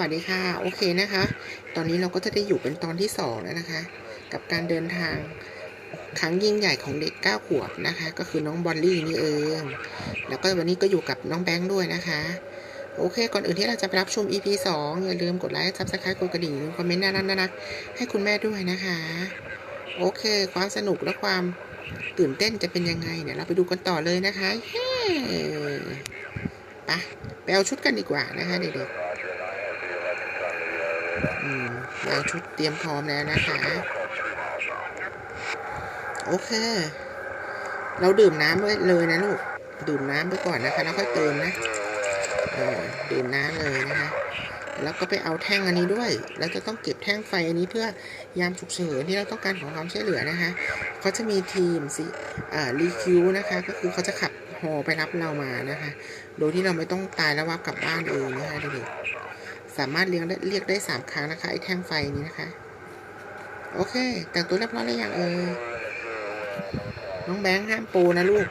วัสดีค่ะ โอเคนะคะ ตอนนี้เราก็จะได้อยู่เป็นตอนที่สองแล้วนะคะ กับการเดินทางครั้งยิ่งใหญ่ของเด็กเก้าขวบนะคะ ก็คือน้องบอลลี่นี่เองแล้วก็วันนี้ก็อยู่กับน้องแบงค์ด้วยนะคะ โอเค ก่อนอื่นที่เราจะไปรับชม EP 2อย่าลืมกดไลค์ซับสไครต์กดกระดิ่งคอมเมนต์น่ารักน่ารักให้คุณแม่ด้วยนะคะ โอเค ความสนุกและความตื่นเต้นจะเป็นยังไงเนี่ยเราไปดูกันต่อเลยนะคะเย้ไปไปเอาชุดกันดีกว่านะคะเด็กๆ อืมเอาชุดเตรียมพร้อมแล้วนะคะ โอเค เราดื่มน้ำไว้เลยนะลูก ดื่มน้ำไปก่อนนะคะ แล้วค่อยเติมนะดื่มน้ำเลยนะคะ แล้วก็ไปเอาแท่งอันนี้ด้วยแล้วจะต้องเก็บแท่งไฟอันนี้เพื่อยามฉุกเฉินที่เราต้องการของความช่วยเหลือนะคะเขาจะมีทีมสิรีคิวนะคะ ก็คือเขาจะขับฮอไปรับเรามานะคะ โดยที่เราไม่ต้องตายแล้ววับกลับบ้านเองนะคะเด็กๆ สามารถเรียกได้เรียกได้สามครั้งนะคะไอ้แท่งไฟนี้นะคะ โอเค แต่งตัวเรียบร้อยแล้วยังเออน้องแบงค์ห้ามปูนะลูก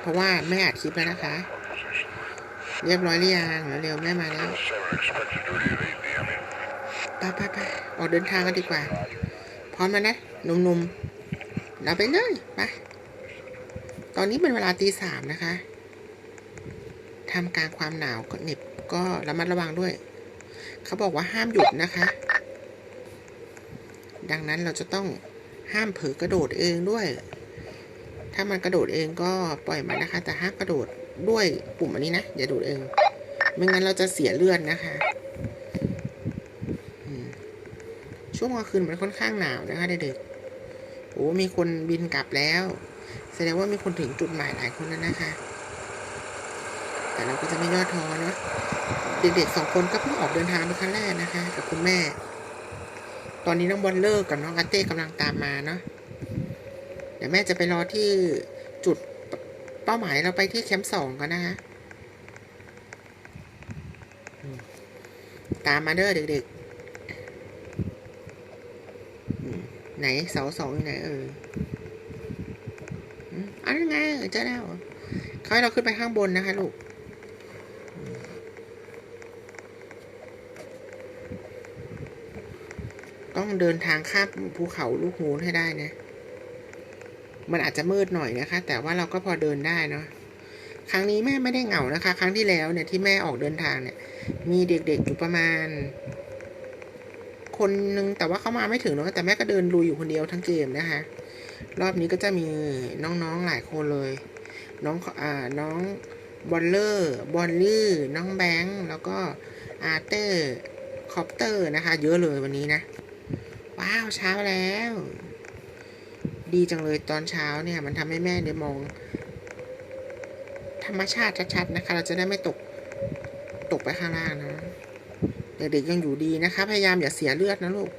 เพราะว่าแม่อัดคลิปแล้วนะคะ เรียบร้อยหรือยังเร็วแม่มาแล้วไปไปไปออกเดินทางกันดีกว่า พร้อมแล้วนะหนุ่มๆเราไปเลยไปตอนนี้เป็นเวลาตีสามนะคะทำกลารความหนาวก็เหน็บก็ระมัดระวังด้วย เขาบอกว่าห้ามหยุดนะคะ ดังนั้นเราจะต้องห้ามเผลอกระโดดเองด้วย ถ้ามันกระโดดเองก็ปล่อยมันนะคะ แต่ห้ามกระโดดด้วยปุ่มอันนี้นะ อย่าโดดเอง ไม่งั้นเราจะเสียเลือดนะคะช่วงกลางคืนมันค่อนข้างหนาวนะคะเด็กๆโอ้มีคนบินกลับแล้ว แสดงว่ามีคนถึงจุดหมายหลายคนแล้วนะคะ แต่เราก็จะไม่ย่อท้อเนาะ เด็กๆสองคนก็เพิ่งออกเดินทางเป็นครั้งแรกนะคะ กับคุณแม่ ตอนนี้น้องบอลเลอร์กับน้องอาเต้กำลังตามมาเนาะเดี๋ยวแม่จะไปรอที่จุดเป้าหมายเราไปที่แคมป์สองกันนะคะตามมาเด้อเด็กๆไหนเสาสองอยู่ไหนเอออันนั้นไงเจอแล้วเขาให้เราขึ้นไปข้างบนนะคะลูกอืม ต้องเดินทางข้ามภูเขาลูกหูนให้ได้นะ มันอาจจะมืดหน่อยนะคะ แต่ว่าเราก็พอเดินได้เนาะ ครั้งนี้แม่ไม่ได้เหงานะคะ ครั้งที่แล้วเนี่ยที่แม่ออกเดินทางเนี่ย มีเด็กๆอยู่ประมาณ คนนึงแต่ว่าเขามาไม่ถึงเนาะแต่แม่ก็เดินลุยอยู่คนเดียวทั้งเกมนะคะ รอบนี้ก็จะมีน้องๆหลายคนเลย น้องอ่าน้องบอลเลอร์บอลลี่ น้องแบงค์ แล้วก็อาร์เตอร์คอปเตอร์นะคะ เยอะเลยวันนี้นะ ว้าวเช้าแล้ว ดีจังเลยตอนเช้าเนี่ย มันทำให้แม่เนี่ยมอง ธรรมชาติชัดๆนะคะ เราจะได้ไม่ตกตกไปข้างล่างนะเด็กๆยังอยู่ดีนะคะ พยายามอย่าเสียเลือดนะลูก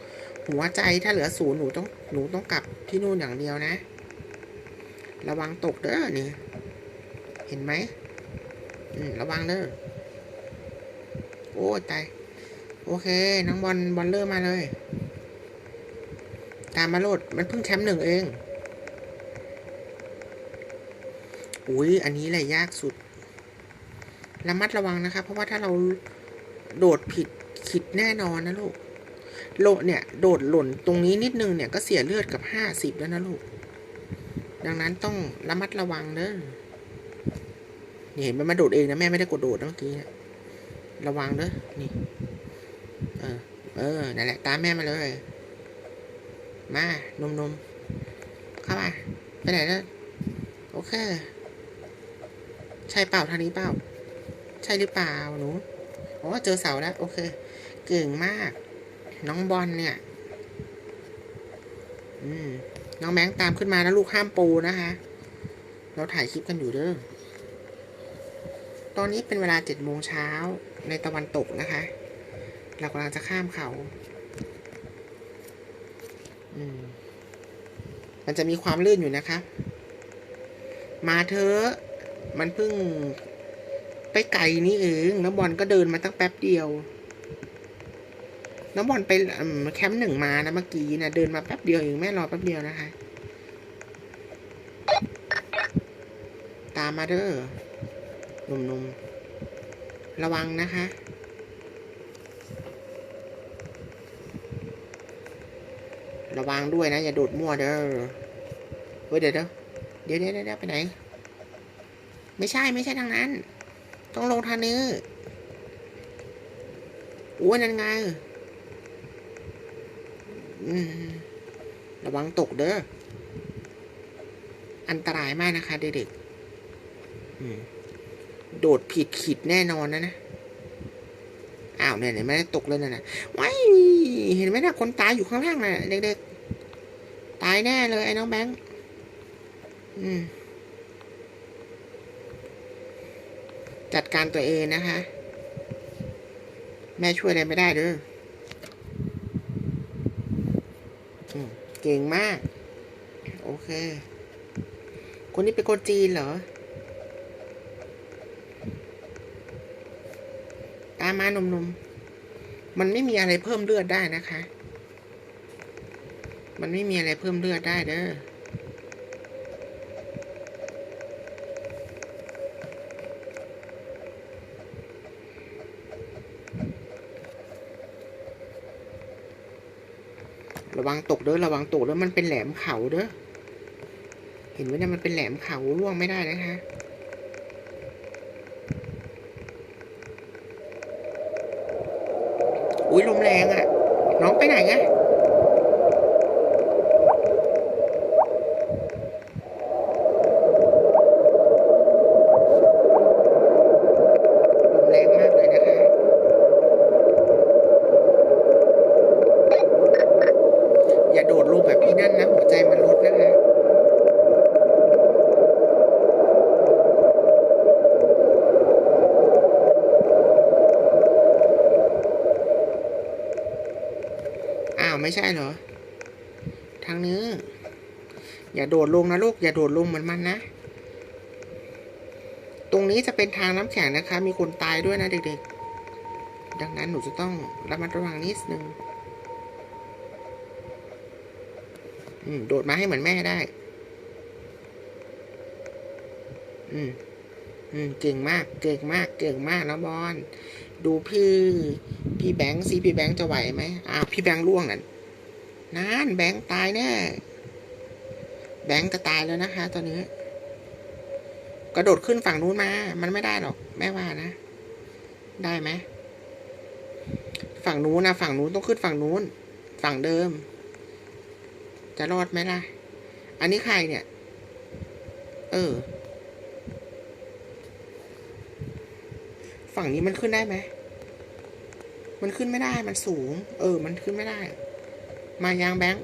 หัวใจถ้าเหลือศูนย์หนูต้องหนูต้องกลับที่นู่นอย่างเดียวนะ ระวังตกเด้อนี่ เห็นไหมอืมระวังเด้อโอ้ตายโอเค น้องบอลบอลเลอร์มาเลย ตามมาโลดมันเพิ่งแชมป์หนึ่งเอง อุ้ยอันนี้แหละยากสุด ระมัดระวังนะคะเพราะว่าถ้าเราโดดผิดขิดแน่นอนนะลูกโลเนี่ย โดดหล่นตรงนี้นิดนึงเนี่ยก็เสียเลือดกับห้าสิบแล้วนะลูก ดังนั้นต้องระมัดระวังเด้อนี่เห็นมันมาโดดเองนะแม่ไม่ได้กดโดดเมื่อกี้นะระวังเด้อนี่ เออ เออ นั่นแหละ ตามแม่มาเลย มานมนมเข้ามาไปไหนแล้วโอเค ใช่เปล่าทางนี้เปล่า ใช่หรือเปล่าหนูโอ๋อเจอเสาแล้ว โอเค เก่งมาก น้องบอลเนี่ย อืม น้องแบงตามขึ้นมานะลูกห้ามปูนะคะ เราถ่ายคลิปกันอยู่เด้อ ตอนนี้เป็นเวลาเจ็ดโมงเช้าในตะวันตกนะคะ เรากำลังจะข้ามเขา มันจะมีความลื่นอยู่นะคะ มาเถอะมันเพิ่งไปไกลนี่เองแล้วบอลก็เดินมาตั้งแป๊บเดียว น้องบอลไปแคมป์หนึ่งมานะเมื่อกี้นะเดินมาแป๊บเดียวเองแม่รอแป๊บเดียวนะคะ ตามมาเด้อหนุ่มๆระวังนะคะ ระวังด้วยนะ อย่าโดดมั่วเด้อเฮ้ยเดี๋ยวเดี๋ยวเดี๋ยวเดี๋ยวเด้ไปไหน ไม่ใช่ไม่ใช่ทางนั้น ต้องลงทางนี้อ้วนนั่นไงระวังตกเด้อ อันตรายมากนะคะเด็กๆโดดผิดขีดแน่นอนนะนะ อ้าวเนี่ยเห็นไหมตกเลยนะนะว้ายเห็นไหมนะคนตายอยู่ข้างล่างน่ะเด็กๆายแน่เลยไอ้น้องแบงค์ อืม จัดการตัวเองนะคะ แม่ช่วยอะไรไม่ได้เด้อเก่งมาก โอเค คนนี้เป็นคนจีนเหรอ ตามมาหนุ่มๆ มันไม่มีอะไรเพิ่มเลือดได้นะคะ มันไม่มีอะไรเพิ่มเลือดได้เด้อระวังตกเด้อระวังตกเด้อมันเป็นแหลมเขาเด้อเห็นไหมเนี่ยมันเป็นแหลมเขาล่วงไม่ได้นะคะอุ้ยลมแรงอะ่ะ น้องไปไหนอะลมแรงมากเลยนะคะ อย่าโดดลงแบบพี่นั่นนะ หัวใจมันลดนะคะ อ้าวไม่ใช่เหรอ ทางนี้อย่าโดดลงนะลูก อย่าโดดลงเหมือนมันนะ ตรงนี้จะเป็นทางน้ำแข็งนะคะ มีคนตายด้วยนะเด็กๆ ดังนั้นหนูจะต้องระมัดระวังนิดนึงอืมโดดมาให้เหมือนแม่ได้ อืมอืมเก่งมาก เก่งมาก เก่งมากนะบอล ดูพี่ พี่แบงค์ซิพี่แบงค์จะไหวไหมอ้าวพี่แบงค์ล่วงนั่นนั่นแบงค์ตายแน่แบงค์จะตายแล้วนะคะ ตอนนี้ กระโดดขึ้นฝั่งนู้นมา มันไม่ได้หรอก แม่ว่านะ ได้ไหมฝั่งนู้นนะฝั่งนู้นต้องขึ้นฝั่งนู้น ฝั่งเดิม จะรอดไหมล่ะ อันนี้ใครเนี่ย เออ ฝั่งนี้มันขึ้นได้ไหม มันขึ้นไม่ได้ มันสูง เออ มันขึ้นไม่ได้ มายางแบงค์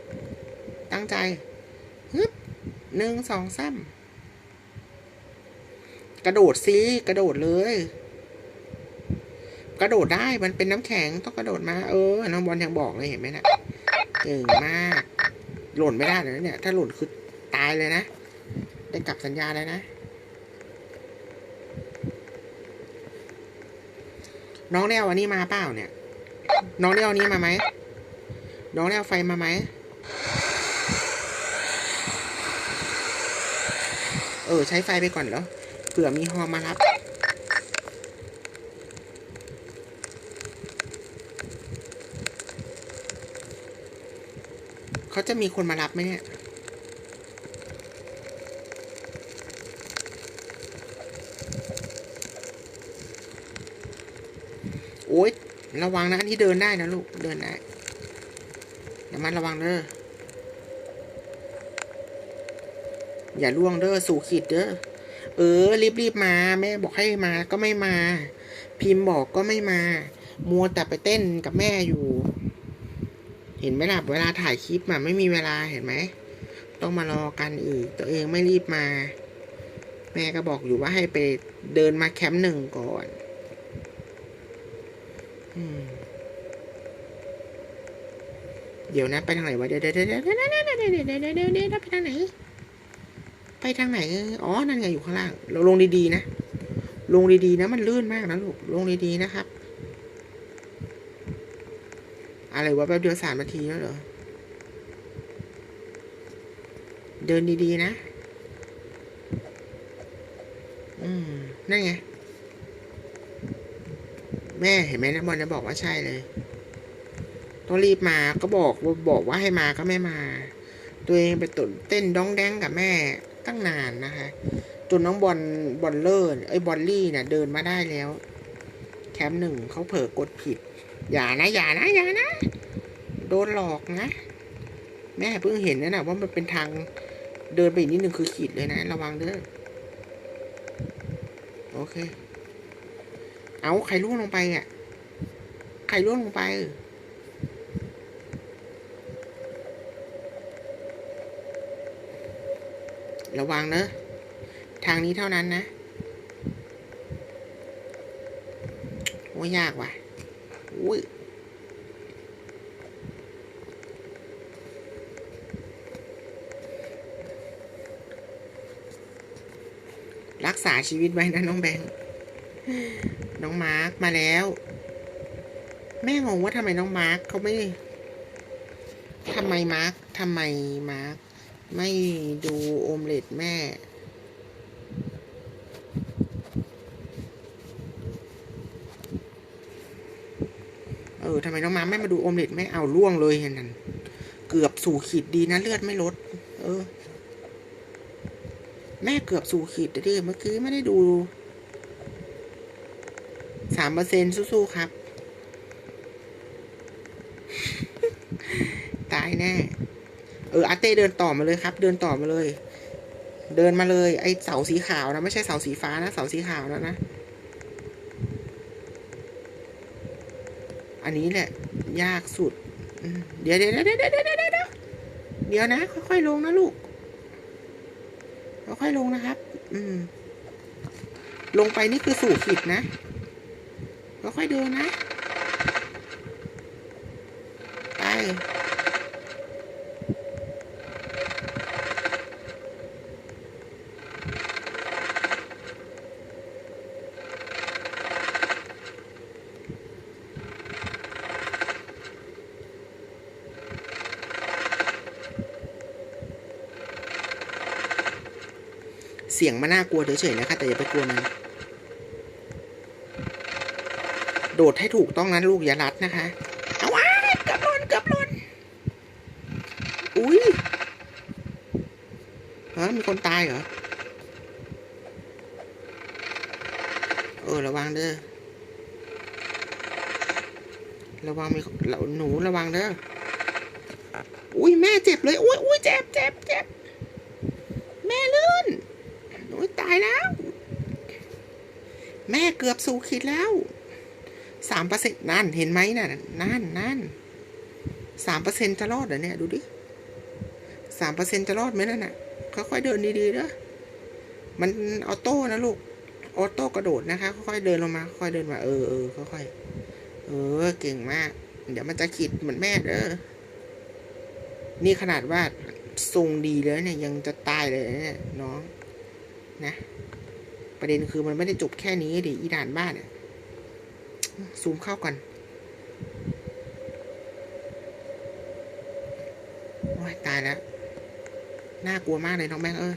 ตั้งใจฮึบหนึ่งสองสามกระโดดซิกระโดดเลย กระโดดได้มันเป็นน้ำแข็งต้องกระโดดมา เออ น้องบอลยังบอกเลยเห็นไหมนะเก่งมาก หล่นไม่ได้เลยเนี่ย ถ้าหล่นคือตายเลยนะ ได้กลับสัญญาเลยนะ น้องได้เอาอันนี้มาเปล่าเนี่ย น้องได้เอานนี้มาไหม น้องได้เอาไฟมาไหม เออ ใช้ไฟไปก่อนเหรอเผื่อมีฮอมารับ เขาจะมีคนมารับไหมเนี่ย โอ๊ย ระวังนะอันที่เดินได้นะลูก เดินได้อย่ามันระวังเด้อ อย่าล่วงเด้อ สู่ขีดเด้อ เออ รีบๆมา แม่บอกให้มาก็ไม่มา พิมพ์บอกก็ไม่มา มัวแต่ไปเต้นกับแม่อยู่ เห็นไหมล่ะ เวลาถ่ายคลิปอะไม่มีเวลาเห็นไหม ต้องมารอกันอีก ตัวเองไม่รีบมา แม่ก็บอกอยู่ว่าให้ไปเดินมาแคมป์หนึ่งก่อน เดี๋ยวนะไปทางไหนวะเดี๋ยวเดี๋ยวเดี๋ยวเดี๋ยวเดี๋ยวเดี๋ยวเดี๋ยวเดี๋ยวเดี๋ยวไปทางไหน ไปทางไหนอ๋อนั่นไงอยู่ข้างล่าง เราลงดีๆนะลงดีๆนะมันลื่นมากนะลูกลงดีๆนะครับ อะไรวะแป๊บเดียวสามนาทีแล้วเหรอเดินดีๆนะ อืมนั่นไง แม่เห็นไหมนะบอลจะบอกว่าใช่เลยตรงรีบมาก็บอกบอกว่าให้มาก็ไม่มา ตัวเองไปตุนเต้นดองแดงกับแม่ตั้งนานนะคะจนน้องบอลบอลเลอร์ไอ้บอลลี่เนี่ยเดินมาได้แล้ว แคมป์หนึ่งเขาเผลอกดผิด อย่านะอย่านะอย่านะ โดนหลอกนะ แม่เพิ่งเห็นนะนะว่ามันเป็นทางเดินไปอีกนิดนึงคือขีดเลยนะ ระวังเด้อโอเค เอาใครล่วงลงไปอะใครล่วงลงไป ระวังเนอะ ทางนี้เท่านั้นนะ โอ้ยยากว่ะอุ้ยรักษาชีวิตไว้นะน้องแบงค์ น้องมาร์คมาแล้ว แม่งงว่าทำไมน้องมาร์คเขาไม่ทำไมมาร์คทำไมมาร์คไม่ดูโอมเล็ตแม่ เออทำไมน้องมาร์คไม่มาดูโอมเล็ตแม่เอาล่วงเลยเห็นนั่นเกือบสู่ขีดดีนะเลือดไม่ลด เออ แม่เกือบสู่ขีดแต่ดิเมื่อกี้ไม่ได้ดูามเปอร์เซ็นสู้ๆครับ ตายแน่ เอออาเต้เดินต่อมาเลยครับ เดินต่อมาเลย เดินมาเลย ไอเสาสีขาวนะ ไม่ใช่เสาสีฟ้านะ เสาสีขาวนะนะ อันนี้แหละ ยากสุด เดี๋ยวเดี๋ยวเดี๋ยวเดี๋ยวเดี๋ยวเดี๋ยวเดี๋ยวนะ ค่อยๆลงนะลูก ค่อยๆลงนะครับ อืมลงไปนี่คือสู่ขิดนะ ค่อยเดินนะ ไป เสียงมันน่ากลัวเฉยๆนะคะ แต่อย่าไปกลัวมัน โดดให้ถูกต้องนะลูกอย่ารัดนะคะเอาไว้เกือบหล่นเกือบหล่นอุ้ยฮะมีคนตายเหรอ เออ ระวังเด้อ ระวังมีเราหนูระวังเด้อ อุ้ยแม่เจ็บเลย อุ้ยอุ้ยเจ็บเจ็บเจ็บแม่ลื่นโอ้ยตายแล้ว แม่เกือบสู่ขีดแล้ว สามเปอร์เซ็นต์นั่นเห็นไหมน่ะนั่นนั่นสามเปอร์เซ็นต์จะรอดเหรอเนี่ยดูดิสามเปอร์เซ็นต์จะรอดไหมนั่นน่ะค่อยๆเดินดีๆเด้อมันออโต้นะลูกออโต้กระโดดนะคะ ค่อยๆเดินลงมา ค่อยๆเดินมาเออเออค่อยๆเออเก่งมาก เดี๋ยวมันจะขีดเหมือนแม่เด้อนี่ขนาดว่าทรงดีแล้วเนี่ยยังจะตายเลยเนี่ยน้องนะ ประเด็นคือมันไม่ได้จบแค่นี้ดิอีด่านบ้านเนี่ย ซูมเข้ากันโอ้ยตายแล้ว น่ากลัวมากเลยน้องแบงเออ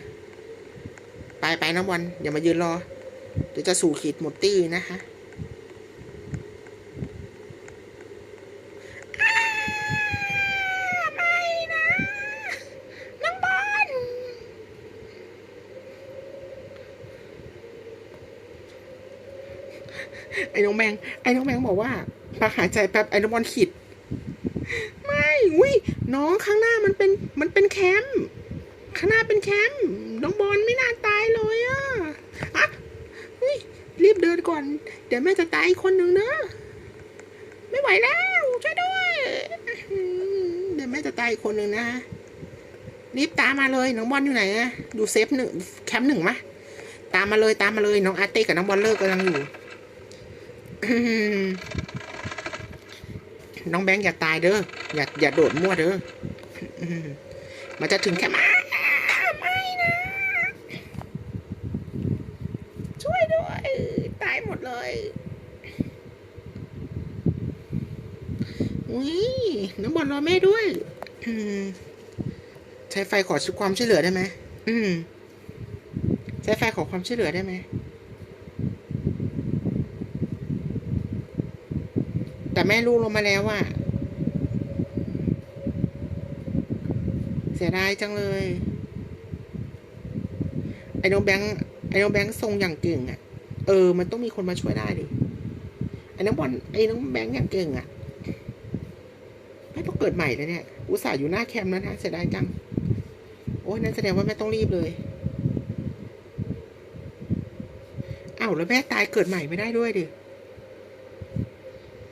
ไปไปน้องบอลอย่ามายืนรอ เดี๋ยวจะสู่ขีดหมดตี้นะคะอ้าไม่นะ น้องบอล ไองแมง ไอ้น้องแมงบอกว่าพักหายใจแป๊บไอ้น้องบอลขีดไม่อุ้ยน้องข้างหน้ามันเป็นมันเป็นแคมป์ข้างหน้าเป็นแคมป์น้องบอลไม่น่าตายเลยอะอะอุ้ยรีบเดินก่อน เดี๋ยวแม่จะตายอีกคนหนึ่งเนอะไม่ไหวแล้วช่วยด้วยเดี๋ยวแม่จะตายอีกคนหนึ่งนะรีบตามมาเลยน้องบอลอยู่ไหนอะดูเซฟหนึ่งแคมป์หนึ่งมะตามมาเลยตามมาเลยน้องอาร์เต้กับน้องบอลเลอร์กำลังอยู่ น้องแบงค์อย่าตายเด้อ อย่าอย่าโดดมั่วเด้อ มันจะถึงแค่มาไม่นะ ช่วยด้วย ตายหมดเลยอุ้ยน้องบอลรอแม่ด้วย ใช้ไฟขอความช่วยเหลือได้ไหม อืม ใช้ไฟขอความช่วยเหลือได้ไหม แต่แม่ลูกลงมาแล้วอะเสียดายจังเลย ไอ้น้องแบงค์ไอ้น้องแบงค์ทรงอย่างเก่งอะเออ มันต้องมีคนมาช่วยได้ดิ ไอ้น้องบอลไอ้น้องแบงค์อย่างเก่งอะไม่ต้องเกิดใหม่เลยเนี่ย อุตส่าห์อยู่หน้าแคมป์แล้วนะเสียดายจัง โอ้นั่นแสดงว่าแม่ต้องรีบเลยอ้าวแล้วแม่ตายเกิดใหม่ไม่ได้ด้วยดิ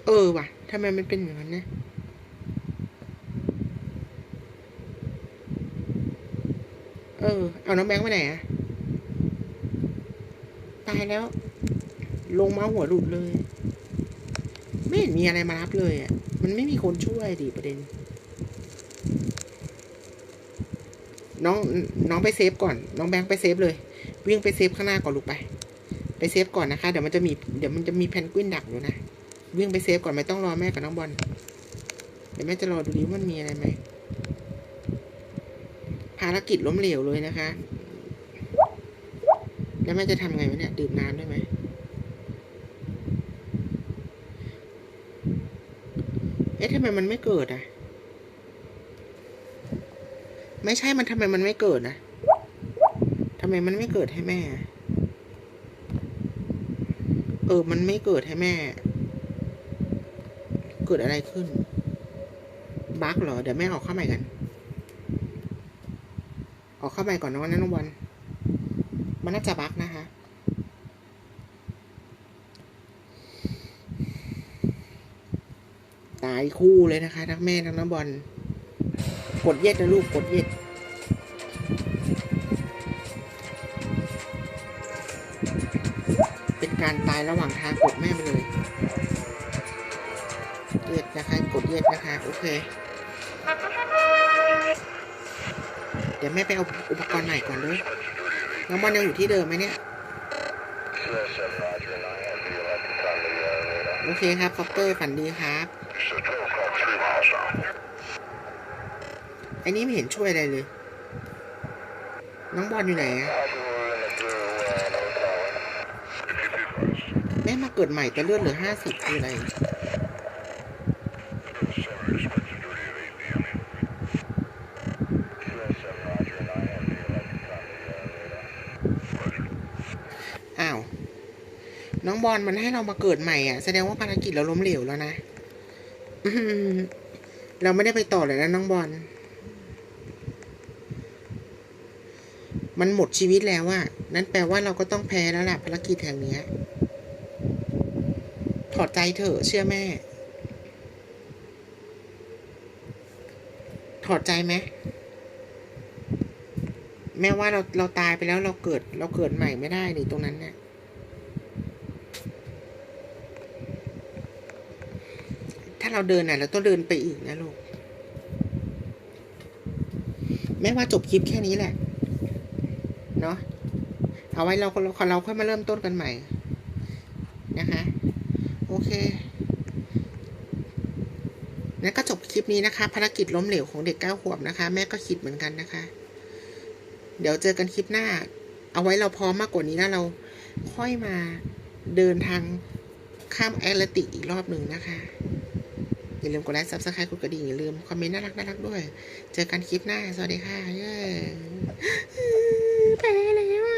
เออว่ะทำไมมันเป็นอย่างนั้นนะเออ เอาน้องแบงค์ไปไหนอะตายแล้ว ลงมาหัวหลุดเลย ไม่เห็นมีอะไรมารับเลยอะมันไม่มีคนช่วยดิประเด็น น้องน้องไปเซฟก่อน น้องแบงค์ไปเซฟเลย วิ่งไปเซฟข้างหน้าก่อนลูกไป ไปเซฟก่อนนะคะ เดี๋ยวมันจะมี เดี๋ยวมันจะมีแพนกวินดักอยู่นะ วิ่งไปเซฟก่อนไม่ต้องรอแม่กับน้องบอลเดี๋ยวแม่จะรอดูดิว่ามันมีอะไรไหมภารกิจล้มเหลวเลยนะคะ แล้วแม่จะทำไงวะเนี่ย ดื่มน้ำได้ไหม เอ๊ะทำไมมันไม่เกิดอะ ไม่ใช่มันทำไมมันไม่เกิดนะทำไมมันไม่เกิดให้แม่ เออ มันไม่เกิดให้แม่ เกิดอะไรขึ้น บั๊กเหรอ เดี๋ยวแม่ออกเข้าใหม่กัน ออกเข้าใหม่ก่อนนะวันนั้นน้องวันมันน่าจะบั๊กนะคะตายคู่เลยนะคะ ทั้งแม่ทั้งน้องบอล กดเย็ดนะลูก กดเย็ดเป็นการตายระหว่างทางกดแม่ไปเลย กดเย็ดนะคะ โอเค เดี๋ยวแม่ไปเอาอุปกรณ์ใหม่ก่อนเลยน้องบอลยังอยู่ที่เดิมไหมเนี่ย โอเคครับคอปเตอร์ฝันดีครับไอ้นี่ไม่เห็นช่วยอะไรเลย น้องบอลอยู่ไหนอะแม่มาเกิดใหม่แต่เลือดเหลือห้าสิบคืออะไร อ้าว น้อง บอลมันให้เรามาเกิดใหม่อะแสดงว่าภารกิจเราล้มเหลวแล้วนะเราไม่ได้ไปต่อเลยนะน้องบอล มันหมดชีวิตแล้วอะนั่นแปลว่าเราก็ต้องแพ้แล้วล่ะภารกิจแห่งเนี้ถอดใจเถอะเชื่อแม่ ถอดใจไหมแม่ว่าเราเราตายไปแล้วเราเกิด เราเกิดใหม่ไม่ได้นี่ตรงนั้นเนี่ย ถ้า เราเดินน่ะเราต้องเดินไปอีกนะลูก แม่ว่าจบคลิปแค่นี้แหละ เนาะเอาไว้เราเราเราค่อยมาเริ่มต้นกันใหม่ นะคะ โอเคนั่นก็จบคลิปนี้นะคะ ภารกิจล้มเหลวของเด็กเก้าขวบนะคะ แม่ก็คิดเหมือนกันนะคะ เดี๋ยวเจอกันคลิปหน้า เอาไว้เราพร้อมมากกว่านี้นะเราค่อยมาเดินทางข้ามแอตแลนติกอีกรอบหนึ่งนะคะ อย่าลืมกดไลค์ซับสไครต์กดกระดิ่งอย่าลืมคอมเมนต์น่ารักน่ารักด้วย เจอกันคลิปหน้า สวัสดีค่ะ เย้ไปแล้ว